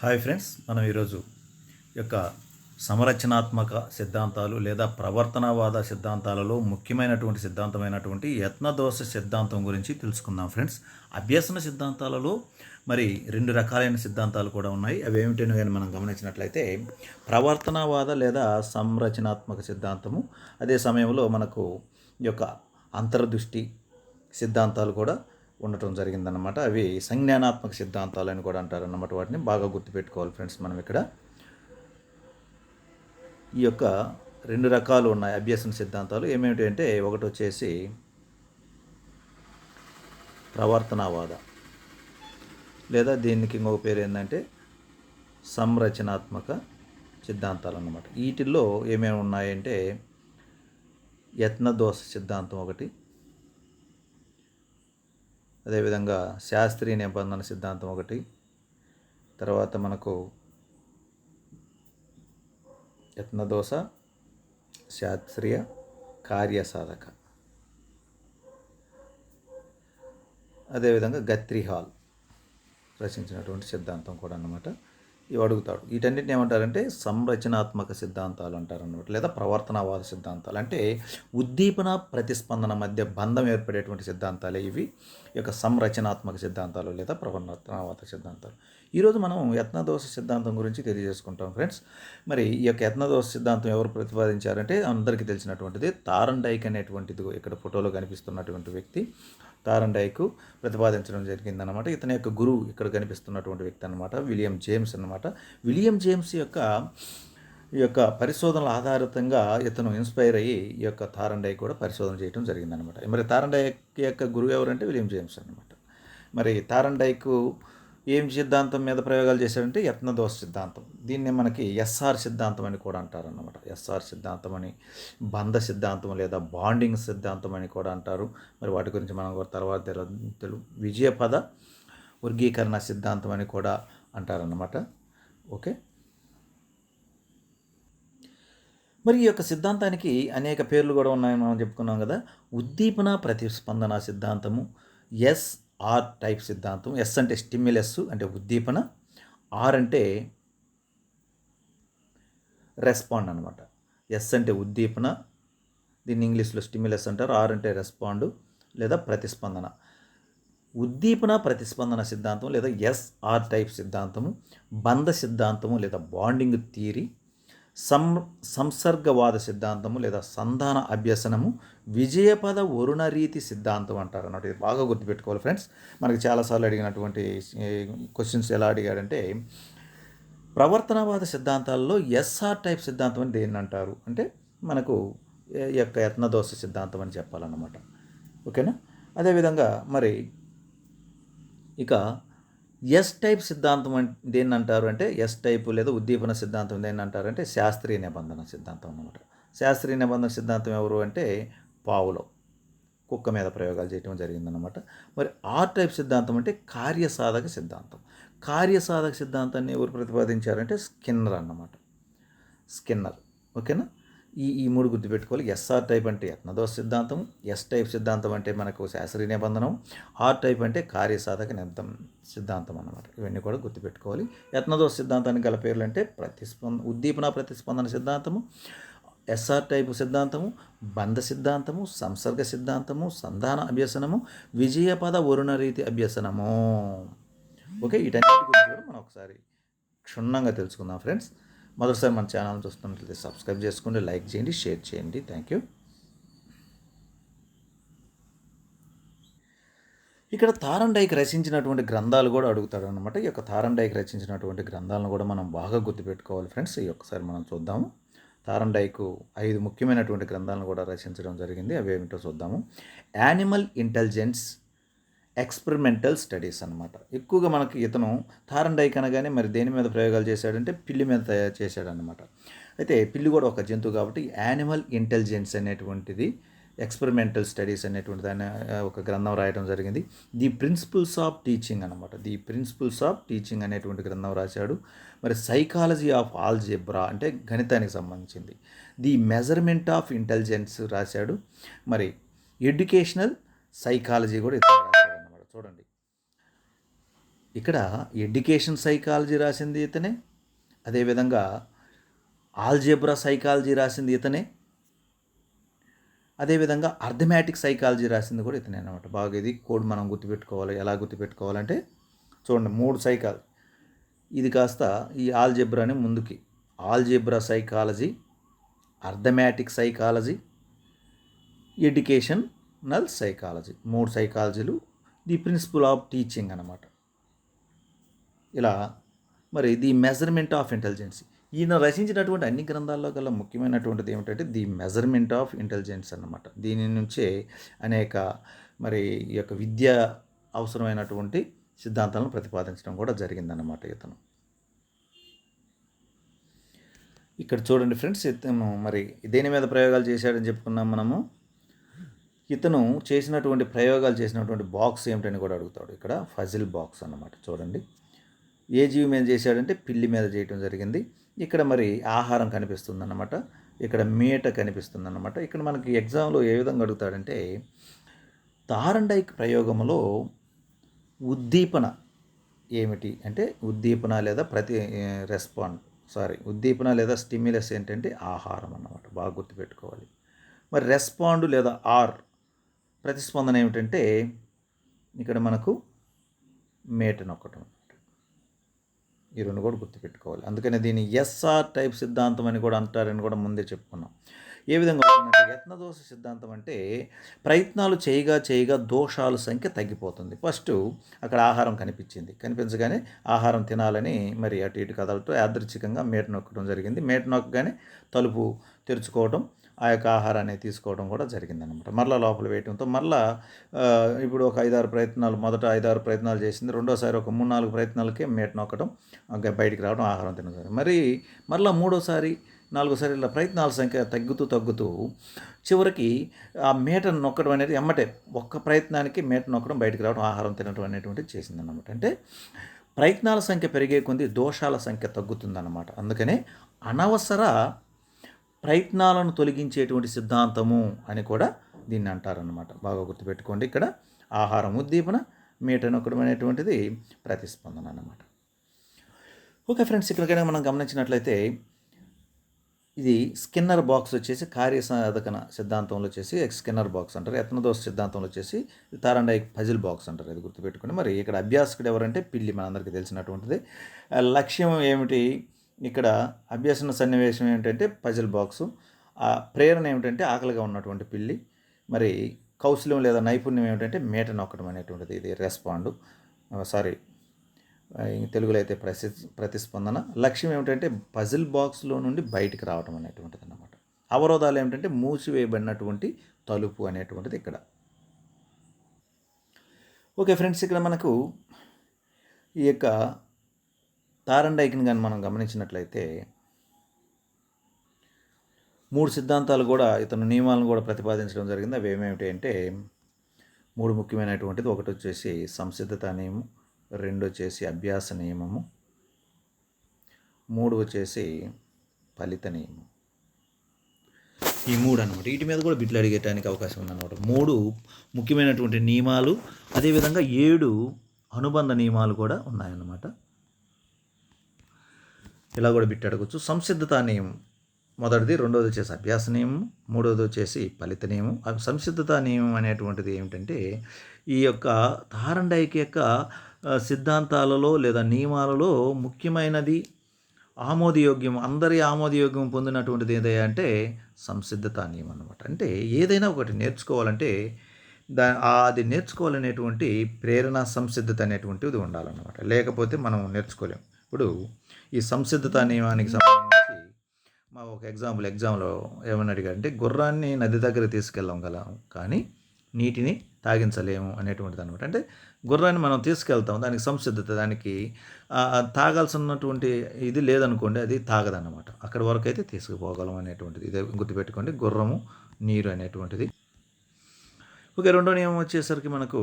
Hi friends మనం ఈరోజు యొక్క సమరచనాత్మక సిద్ధాంతాలు లేదా ప్రవర్తనవాద సిద్ధాంతాలలో ముఖ్యమైనటువంటి సిద్ధాంతమైనటువంటి యత్నదోష సిద్ధాంతం గురించి తెలుసుకుందాం ఫ్రెండ్స్. అభ్యసన సిద్ధాంతాలలో మరి రెండు రకాలైన సిద్ధాంతాలు కూడా ఉన్నాయి. అవి ఏమిటని కానీ మనం గమనించినట్లయితే ప్రవర్తనవాద లేదా సంరచనాత్మక సిద్ధాంతము. అదే సమయంలో మనకు యొక్క అంతర్దృష్టి సిద్ధాంతాలు కూడా ఉండటం జరిగిందన్నమాట. అవి సంజ్ఞానాత్మక సిద్ధాంతాలు అని కూడా అంటారు అన్నమాట వాటిని. బాగా గుర్తుపెట్టుకోవాలి ఫ్రెండ్స్ మనం ఇక్కడ. ఈ యొక్క రెండు రకాలు ఉన్నాయి అభ్యసన సిద్ధాంతాలు. ఏమేమిటి అంటే ఒకటి వచ్చేసి ప్రవర్తనవాద లేదా దీనికి ఇంకొక పేరు ఏంటంటే సంరచనాత్మక సిద్ధాంతాలు అన్నమాట వీటిల్లో ఏమేమి ఉన్నాయంటే యత్నదోష సిద్ధాంతం ఒకటి అదేవిధంగా శాస్త్రీయ నిబంధన సిద్ధాంతం ఒకటి. తర్వాత మనకు యత్నదోష శాస్త్రీయ కార్యసాధక. అదేవిధంగా గత్రి హాల్ రచించినటువంటి సిద్ధాంతం కూడా అన్నమాట. ఇవి అడుగుతాడు వీటన్నిటిని ఏమంటారంటే సంరచనాత్మక సిద్ధాంతాలు అంటారు అనమాట లేదా ప్రవర్తనవాద సిద్ధాంతాలు. అంటే ఉద్దీపన ప్రతిస్పందన మధ్య బంధం ఏర్పడేటువంటి సిద్ధాంతాలే ఇవి. ఈ యొక్క సంరచనాత్మక సిద్ధాంతాలు లేదా ప్రవర్తనవాద సిద్ధాంతాలు. ఈరోజు మనం యత్నదోష సిద్ధాంతం గురించి తెలియజేసుకుంటాం ఫ్రెండ్స్. మరి ఈ యొక్క యత్నదోష సిద్ధాంతం ఎవరు ప్రతిపాదించారంటే అందరికీ తెలిసినటువంటిది తారండైక్ అనేటువంటిది ఇక్కడ ఫోటోలో కనిపిస్తున్నటువంటి వ్యక్తి. తారండైకు ప్రతిపాదించడం జరిగిందనమాట ఇతని యొక్క గురువు ఇక్కడ కనిపిస్తున్నటువంటి వ్యక్తి అనమాట విలియం జేమ్స్ అనమాట విలియం జేమ్స్ యొక్క ఈ యొక్క పరిశోధనల ఆధారితంగా ఇతను ఇన్స్పైర్ అయ్యి ఈ యొక్క తారండై కూడా పరిశోధన చేయడం జరిగిందనమాట మరి తారండైక్ యొక్క గురువు ఎవరంటే విలియం జేమ్స్ అనమాట మరి తారండైకు ఏం సిద్ధాంతం మీద ప్రయోగాలు చేశాడంటే యత్నదోష సిద్ధాంతం. దీన్ని మనకి ఎస్ఆర్ సిద్ధాంతం అని కూడా అంటారన్నమాట. ఎస్ఆర్ సిద్ధాంతం అని బంధ సిద్ధాంతం లేదా బాండింగ్ సిద్ధాంతం అని కూడా అంటారు. మరి వాటి గురించి మనం తర్వాత తెలు విజయపద వర్గీకరణ సిద్ధాంతం అని కూడా అంటారన్నమాట. ఓకే. మరి ఈ యొక్క సిద్ధాంతానికి అనేక పేర్లు కూడా ఉన్నాయని మనం చెప్పుకున్నాం కదా. ఉద్దీపన ప్రతిస్పందన సిద్ధాంతము ఎస్ ఆర్ టైప్ సిద్ధాంతం ఎస్ అంటే స్టిమ్యులస్ అంటే ఉద్దీపన ఆర్ అంటే రెస్పాండ్ అనమాట ఎస్ అంటే ఉద్దీపన దీన్ని ఇంగ్లీష్లో స్టిమ్యులస్ అంటారు ఆర్ అంటే రెస్పాండ్ లేదా ప్రతిస్పందన. ఉద్దీపన ప్రతిస్పందన సిద్ధాంతం లేదా ఎస్ఆర్ టైప్ సిద్ధాంతము బంధ సిద్ధాంతము లేదా బాండింగ్ థియరీ సం సంసర్గవాద సిద్ధాంతము లేదా సంధాన అభ్యసనము విజయపద వరుణ రీతి సిద్ధాంతం అంటారు అన్నమాట ఇది బాగా గుర్తుపెట్టుకోవాలి ఫ్రెండ్స్. మనకి చాలాసార్లు అడిగినటువంటి క్వశ్చన్స్ ఎలా అడిగాడంటే ప్రవర్తనవాద సిద్ధాంతాల్లో ఎస్ఆర్ టైప్ సిద్ధాంతం అని దేన్ని అంటారు? అంటే మనకు ఈ యొక్క యత్నదోష సిద్ధాంతం అని చెప్పాలన్నమాట. ఓకేనా? అదేవిధంగా మరి ఇక ఎస్ టైప్ సిద్ధాంతం అంటే దేన్ని అంటారు అంటే ఎస్ టైప్ లేదా ఉద్దీపన సిద్ధాంతం దేన్ని అంటారు అంటే శాస్త్రీయ నిబంధన సిద్ధాంతం అన్నమాట. శాస్త్రీయ నిబంధన సిద్ధాంతం ఎవరు అంటే పావులో కుక్క మీద ప్రయోగాలు చేయడం జరిగిందనమాట మరి ఆర్ టైప్ సిద్ధాంతం అంటే కార్యసాధక సిద్ధాంతం. కార్యసాధక సిద్ధాంతాన్ని ఎవరు ప్రతిపాదించారంటే స్కిన్నర్ అన్నమాట. స్కిన్నర్. ఓకేనా? ఈ ఈ మూడు గుర్తుపెట్టుకోవాలి. ఎస్ఆర్ టైప్ అంటే యత్నదోష సిద్ధాంతం ఎస్ టైప్ సిద్ధాంతం అంటే మనకు శాస్త్రీయ నిబంధనం ఆర్ టైప్ అంటే కార్యసాధక నిబంధం సిద్ధాంతం అన్నమాట. ఇవన్నీ కూడా గుర్తుపెట్టుకోవాలి. యత్నదోష సిద్ధాంతానికి గల పేర్లు అంటే ప్రతిస్పంద ఉద్దీపన ప్రతిస్పందన సిద్ధాంతము ఎస్ఆర్ టైపు సిద్ధాంతము బంధ సిద్ధాంతము సంసర్గ సిద్ధాంతము సంధాన అభ్యసనము విజయపద వరుణ రీతి అభ్యసనము. ఓకే వీటన్నిటి గురించి కూడా మనం ఒకసారి క్షుణ్ణంగా తెలుసుకుందాం ఫ్రెండ్స్. మొదటిసారి మన ఛానల్ చూస్తున్నట్లయితే సబ్స్క్రైబ్ చేసుకోండి లైక్ చేయండి షేర్ చేయండి. థ్యాంక్ యూ ఇక్కడ తారండైకి రచించినటువంటి గ్రంథాలు కూడా అడుగుతాడు అనమాట ఈ యొక్క తారండైకి రచించినటువంటి గ్రంథాలను కూడా మనం బాగా గుర్తుపెట్టుకోవాలి ఫ్రెండ్స్. ఈ ఒక్కసారి మనం చూద్దాము. తారండైకు ఐదు ముఖ్యమైనటువంటి గ్రంథాలను కూడా రచించడం జరిగింది. అవి ఏమిటో చూద్దాము. యానిమల్ ఇంటెలిజెన్స్ ఎక్స్పెరిమెంటల్ స్టడీస్ అనమాట ఎక్కువగా మనకి ఇతను థారండైక్ అనగానే మరి దేని మీద ప్రయోగాలు చేశాడంటే పిల్లి మీద తయారు చేశాడనమాట అయితే పిల్లి కూడా ఒక జంతువు కాబట్టి యానిమల్ ఇంటెలిజెన్స్ అనేటువంటిది ఎక్స్పెరిమెంటల్ స్టడీస్ అనేటువంటి దాన్ని ఒక గ్రంథం రాయడం జరిగింది. ది ప్రిన్సిపల్స్ ఆఫ్ టీచింగ్ అనమాట ది ప్రిన్సిపల్స్ ఆఫ్ టీచింగ్ అనేటువంటి గ్రంథం రాశాడు. మరి సైకాలజీ ఆఫ్ ఆల్జెబ్రా అంటే గణితానికి సంబంధించింది. ది మెజర్మెంట్ ఆఫ్ ఇంటెలిజెన్స్ రాశాడు. మరి ఎడ్యుకేషనల్ సైకాలజీ కూడా ఇతను రాశాడు. చూడండి. ఇక్కడ ఎడ్యుకేషన్ సైకాలజీ రాసింది ఇతనే అదేవిధంగా ఆల్జెబ్రా సైకాలజీ రాసింది ఇతనే అదేవిధంగా అర్థమెటిక్ సైకాలజీ రాసింది కూడా ఇతనే అనమాట బాగా ఇది కోడ్ మనం గుర్తుపెట్టుకోవాలి. ఎలా గుర్తుపెట్టుకోవాలంటే చూడండి మూడు సైకాలజీ. ఇది కాస్త ఈ ఆల్జెబ్రాని ముందుకి. Algebra psychology arithmetic psychology educational psychology. మూడు సైకాలజీలు ది ప్రిన్సిపల్ ఆఫ్ టీచింగ్ అనమాట ఇలా మరి ది మెజర్మెంట్ ఆఫ్ ఇంటెలిజెన్స్. ఈయన రచించినటువంటి అన్ని గ్రంథాల్లో గల ముఖ్యమైనటువంటిది ఏమిటంటే ది మెజర్మెంట్ ఆఫ్ ఇంటెలిజెన్స్ అన్నమాట. దీని నుంచే అనేక మరి ఈ యొక్క విద్య అవసరమైనటువంటి సిద్ధాంతాలను ప్రతిపాదించడం కూడా జరిగిందన్నమాట ఇతను. ఇక్కడ చూడండి ఫ్రెండ్స్ ఇతను మరి దేని మీద ప్రయోగాలు చేశాడని చెప్పుకున్నాం మనము? ఇతను చేసినటువంటి ప్రయోగాలు చేసినటువంటి బాక్స్ ఏమిటని కూడా అడుగుతాడు. ఇక్కడ ఫజిల్ బాక్స్ అన్నమాట. చూడండి. ఏ జీవి మీద చేశాడంటే పిల్లి మీద చేయటం జరిగింది. ఇక్కడ మరి ఆహారం కనిపిస్తుంది అన్నమాట ఇక్కడ మేట కనిపిస్తుంది అన్నమాట ఇక్కడ మనకి ఎగ్జామ్లో ఏ విధంగా అడుగుతాడంటే తారండైక్ ప్రయోగంలో ఉద్దీపన ఏమిటి అంటే ఉద్దీపన లేదా ప్రతి రెస్పాండ్ సారీ ఉద్దీపన లేదా స్టిమ్యులస్ ఏంటంటే ఆహారం అన్నమాట. బాగా గుర్తుపెట్టుకోవాలి. మరి రెస్పాండ్ లేదా ఆర్ ప్రతిస్పందన ఏమిటంటే ఇక్కడ మనకు మేట నొక్కటం ఈ రెండు కూడా గుర్తుపెట్టుకోవాలి. అందుకని దీన్ని ఎస్ఆర్ టైప్ సిద్ధాంతం అని కూడా అంటారని కూడా ముందే చెప్పుకున్నాం. ఏ విధంగా యత్నదోష సిద్ధాంతం అంటే ప్రయత్నాలు చేయగా చేయగా దోషాల సంఖ్య తగ్గిపోతుంది. ఫస్ట్ అక్కడ ఆహారం కనిపించింది. కనిపించగానే ఆహారం తినాలని మరి అటు ఇటు కదలతో యాదృచ్ఛికంగా మేట నొక్కడం జరిగింది. మేట నొక్కగానే తలుపు తెరుచుకోవడం ఆ యొక్క ఆహారాన్ని తీసుకోవడం కూడా జరిగిందనమాట మరలా లోపల వేయటంతో మరలా ఇప్పుడు ఒక ఐదారు ప్రయత్నాలు మొదట ఐదారు ప్రయత్నాలు చేసింది రెండోసారి ఒక మూడు నాలుగు ప్రయత్నాలకే మేట నొక్కడం బయటికి రావడం ఆహారం తినడం మరి మరలా మూడోసారి నాలుగోసారి ఇలా ప్రయత్నాల సంఖ్య తగ్గుతూ తగ్గుతూ చివరికి ఆ మేటను నొక్కడం అనేది ఎమ్మటే ఒక్క ప్రయత్నానికి మేట నొక్కడం బయటికి రావడం ఆహారం తినడం అనేటువంటిది చేసిందనమాట అంటే ప్రయత్నాల సంఖ్య పెరిగే కొద్దీ దోషాల సంఖ్య తగ్గుతుందన్నమాట. అందుకనే అనవసర ప్రయత్నాలను తొలగించేటువంటి సిద్ధాంతము అని కూడా దీన్ని అంటారన్నమాట. బాగా గుర్తుపెట్టుకోండి ఇక్కడ. ఆహారం ఉద్దీపన మీట నొక్కడం అనేటువంటిది ప్రతిస్పందన అన్నమాట. ఓకే ఫ్రెండ్స్ ఇక్కడ కనుక మనం గమనించినట్లయితే ఇది స్కిన్నర్ బాక్స్ వచ్చేసి కార్యసాధకన సిద్ధాంతంలో వచ్చేసి స్కిన్నర్ బాక్స్ అంటారు ఎత్నదోష సిద్ధాంతంలో వచ్చేసి తారండాయి పజిల్ బాక్స్ అంటారు అది గుర్తుపెట్టుకుని మరి ఇక్కడ అభ్యాసకుడు ఎవరంటే పిల్లి మనందరికీ తెలిసినటువంటిది. లక్ష్యం ఏమిటి? ఇక్కడ అభ్యసన సన్నివేశం ఏమిటంటే పజిల్ బాక్సు. ఆ ప్రేరణ ఏమిటంటే ఆకలిగా ఉన్నటువంటి పిల్లి మరి కౌశల్యం లేదా నైపుణ్యం ఏమిటంటే మేట నొక్కడం అనేటువంటిది ఇది రెస్పాండ్. సారీ తెలుగులో అయితే ప్రతి ప్రతిస్పందన. లక్ష్యం ఏమిటంటే పజిల్ బాక్స్లో నుండి బయటికి రావడం అనేటువంటిది అన్నమాట. అవరోధాలు ఏమిటంటే మూసివేయబడినటువంటి తలుపు అనేటువంటిది ఇక్కడ. ఓకే ఫ్రెండ్స్ ఇక్కడ మనకు ఈ యొక్క తారండైకిని కానీ మనం గమనించినట్లయితే మూడు సిద్ధాంతాలు కూడా ఇతను నియమాలను కూడా ప్రతిపాదించడం జరిగింది. అవి ఏమేమిటి అంటే మూడు ముఖ్యమైనటువంటిది. ఒకటి వచ్చేసి సంసిద్ధత నియమం రెండు వచ్చేసి అభ్యాస నియమము మూడు వచ్చేసి ఫలిత నియమం. ఈ మూడు అనమాట వీటి మీద కూడా బిడ్లు అడిగేటానికి అవకాశం ఉందన్నమాట. మూడు ముఖ్యమైనటువంటి నియమాలు అదేవిధంగా ఏడు అనుబంధ నియమాలు కూడా ఉన్నాయన్నమాట. ఇలా కూడా బిట్టి అడగచ్చు. సంసిద్ధత నియమం. మొదటిది రెండోది వచ్చేసి అభ్యాస నియమం మూడోది వచ్చేసి ఫలిత నియమం. సంసిద్ధత నియమం అనేటువంటిది ఏమిటంటే ఈ యొక్క తారండైక్ యొక్క సిద్ధాంతాలలో లేదా నియమాలలో ముఖ్యమైనది ఆమోదయోగ్యం అందరి ఆమోదయోగ్యం పొందినటువంటిది ఏదయ్యా అంటే సంసిద్ధత నియమం అనమాట అంటే ఏదైనా ఒకటి నేర్చుకోవాలంటే దా అది నేర్చుకోవాలనేటువంటి ప్రేరణ సంసిద్ధత అనేటువంటిది ఉండాలన్నమాట. లేకపోతే మనం నేర్చుకోలేము ఇప్పుడు ఈ సంసిద్ధత నియమానికి సంబంధించి మా ఒక ఎగ్జాంపుల్ ఎగ్జామ్లో ఏమని అడిగారంటే గుర్రాన్ని నది దగ్గర తీసుకెళ్ళగలం కానీ నీటిని తాగించలేము అనేటువంటిది అనమాట అంటే గుర్రాన్ని మనం తీసుకెళ్తాం దానికి సంసిద్ధత దానికి తాగాల్సినటువంటి ఇది లేదనుకోండి అది తాగదన్నమాట. అక్కడి వరకు అయితే తీసుకుపోగలం అనేటువంటిది. ఇదే గుర్తుపెట్టుకోండి గుర్రము నీరు అనేటువంటిది. ఓకే రెండో నియమం వచ్చేసరికి మనకు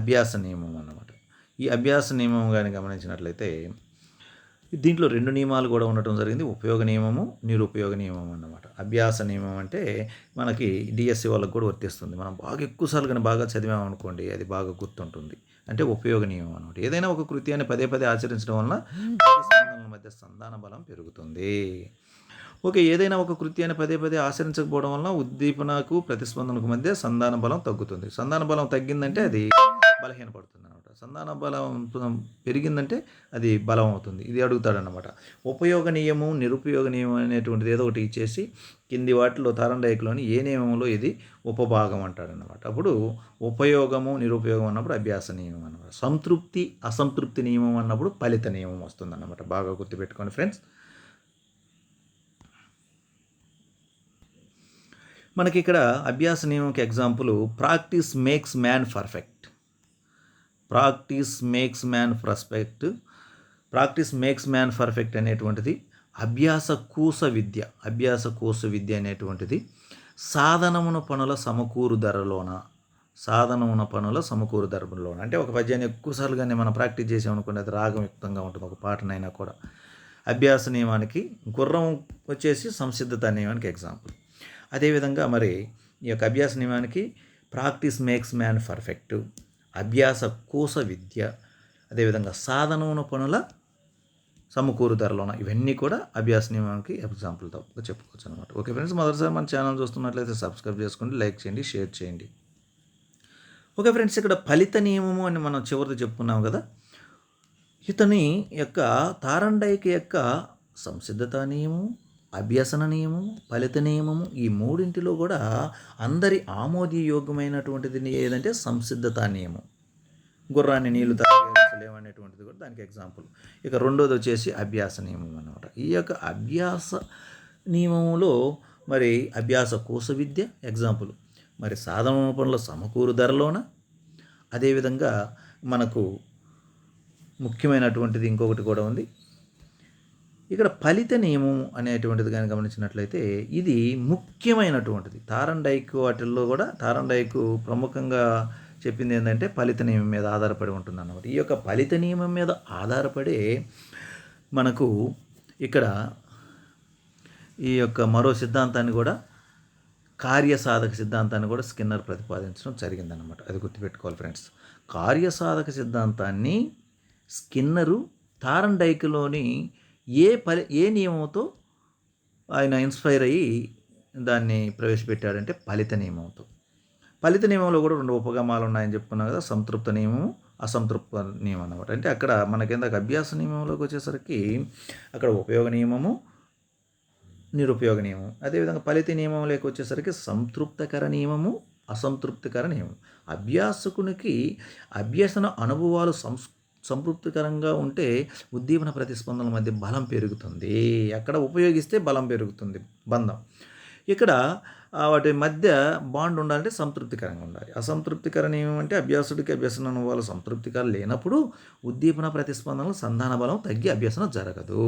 అభ్యాస నియమం అన్నమాట. ఈ అభ్యాస నియమం కానీ గమనించినట్లయితే దీంట్లో రెండు నియమాలు కూడా ఉండటం జరిగింది. ఉపయోగ నియమము నిరుపయోగ నియమం అన్నమాట. అభ్యాస నియమం అంటే మనకి డిఎస్సి వాళ్ళకి కూడా వర్తిస్తుంది. మనం బాగా ఎక్కువసార్లు కానీ బాగా చదివామనుకోండి అది బాగా గుర్తుంటుంది. అంటే ఉపయోగ నియమం అనమాట ఏదైనా ఒక కృత్యాన్ని పదే పదే ఆచరించడం వలన ప్రతిస్పందనల మధ్య సంధాన బలం పెరుగుతుంది. ఓకే ఏదైనా ఒక కృత్యాన్ని పదే పదే ఆచరించకపోవడం వలన ఉద్దీపనకు ప్రతిస్పందనకు మధ్య సంధాన బలం తగ్గుతుంది. సంధాన బలం తగ్గిందంటే అది బలహీనపడుతుంది అనమాట సంధాన బలం పెరిగిందంటే అది బలం అవుతుంది. ఇది అడుగుతాడనమాట ఉపయోగ నియమం నిరుపయోగ నియమం అనేటువంటిది ఏదో ఒకటి ఇచ్చేసి కింది వాటిలో తారండైక్లోని ఏ నియమంలో ఇది ఉపభాగం అంటాడనమాట అప్పుడు ఉపయోగము నిరుపయోగం అన్నప్పుడు అభ్యాస నియమం అన్నమాట. సంతృప్తి అసంతృప్తి నియమం అన్నప్పుడు ఫలిత నియమం వస్తుందన్నమాట. బాగా గుర్తుపెట్టుకోండి ఫ్రెండ్స్. మనకి ఇక్కడ అభ్యాస నియమంకి example practice makes man perfect. Practice makes man perfect practice makes man perfect అనేటువంటిది అభ్యాస కూస విద్య అభ్యాస కూస విద్య అనేటువంటిది సాధనమున పనుల సమకూరు ధరలోన సాధనమున పనుల సమకూరు ధరలోన. అంటే ఒక పద్యాన్ని ఎక్కువసార్లుగానే మనం ప్రాక్టీస్ చేసామనుకోండి అది రాగయుక్తంగా ఉంటుంది ఒక పాటనైనా కూడా. అభ్యాస నియమానికి గుర్రం వచ్చేసి సంసిద్ధత నియమానికి ఎగ్జాంపుల్ అదేవిధంగా మరి ఈ యొక్క అభ్యాస నియమానికి ప్రాక్టీస్ మేక్స్ మ్యాన్ పర్ఫెక్ట్. అభ్యాస కోస విద్య అదేవిధంగా సాధనమున పనుల సమకూరు ధరలోన ఇవన్నీ కూడా అభ్యాస నియమానికి ఎగ్జాంపుల్ ఎగ్జాంపుల్తో చెప్పుకోవచ్చు అనమాట ఓకే ఫ్రెండ్స్ మొదటిసారి మన ఛానల్ చూస్తున్నట్లయితే సబ్స్క్రైబ్ చేసుకోండి లైక్ చేయండి షేర్ చేయండి. ఓకే ఫ్రెండ్స్ ఇక్కడ ఫలిత నియమము అని మనం చివరిది చెప్పుకున్నాం కదా. ఇతని యొక్క తారండైకి యొక్క సంసిద్ధత నియమం అభ్యసన నియమము ఫలిత నియమము ఈ మూడింటిలో కూడా అందరి ఆమోదయోగ్యమైనటువంటిది ఏదంటే సంసిద్ధత నియమం. గుర్రాన్ని నీళ్ళు తాగలేమనేటువంటిది కూడా దానికి ఎగ్జాంపుల్ ఇక రెండోది వచ్చేసి అభ్యాస నియమం అనమాట ఈ యొక్క అభ్యాస నియమంలో మరి అభ్యాస కోశ విద్య ఎగ్జాంపుల్ మరి సాధన పనుల సమకూరు ధరలోన అదేవిధంగా మనకు ముఖ్యమైనటువంటిది ఇంకొకటి కూడా ఉంది. ఇక్కడ ఫలిత నియమం అనేటువంటిది కానీ గమనించినట్లయితే ఇది ముఖ్యమైనటువంటిది. తారండైక్ వాటిల్లో కూడా తారండైక్ ప్రముఖంగా చెప్పింది ఏంటంటే ఫలిత నియమం మీద ఆధారపడి ఉంటుంది అన్నమాట ఈ యొక్క ఫలిత నియమం మీద ఆధారపడే మనకు ఇక్కడ ఈ యొక్క మరో సిద్ధాంతాన్ని కూడా కార్యసాధక సిద్ధాంతాన్ని కూడా స్కిన్నర్ ప్రతిపాదించడం జరిగిందనమాట అది గుర్తుపెట్టుకోవాలి ఫ్రెండ్స్. కార్యసాధక సిద్ధాంతాన్ని స్కిన్నరు తారండైక్లోని ఏ పరి ఏ నియమంతో ఆయన ఇన్స్పైర్ అయ్యి దాన్ని ప్రవేశపెట్టాడంటే ఫలిత నియమంతో ఫలిత నియమంలో కూడా రెండు ఉపగమాలు ఉన్నాయని చెప్పుకున్నాం కదా సంతృప్త నియమము అసంతృప్త నియమం అనమాట అంటే అక్కడ మనకి అభ్యాస నియమంలోకి వచ్చేసరికి అక్కడ ఉపయోగ నియమము నిరుపయోగ నియమం అదేవిధంగా ఫలిత నియమంలోకి వచ్చేసరికి సంతృప్తకర నియమము అసంతృప్తికర నియమం అభ్యాసకునికి అభ్యసన అనుభవాలు సంస్ సంతృప్తికరంగా ఉంటే ఉద్దీపన ప్రతిస్పందనల మధ్య బలం పెరుగుతుంది. అక్కడ ఉపయోగిస్తే బలం పెరుగుతుంది. బంధం. ఇక్కడ వాటి మధ్య బాండ్ ఉండాలంటే సంతృప్తికరంగా ఉండాలి. అసంతృప్తికరం ఏమంటే అభ్యాసుడికి అభ్యసన అనుభవాలు సంతృప్తికరం లేనప్పుడు ఉద్దీపన ప్రతిస్పందనలు సంధాన బలం తగ్గి అభ్యసన జరగదు.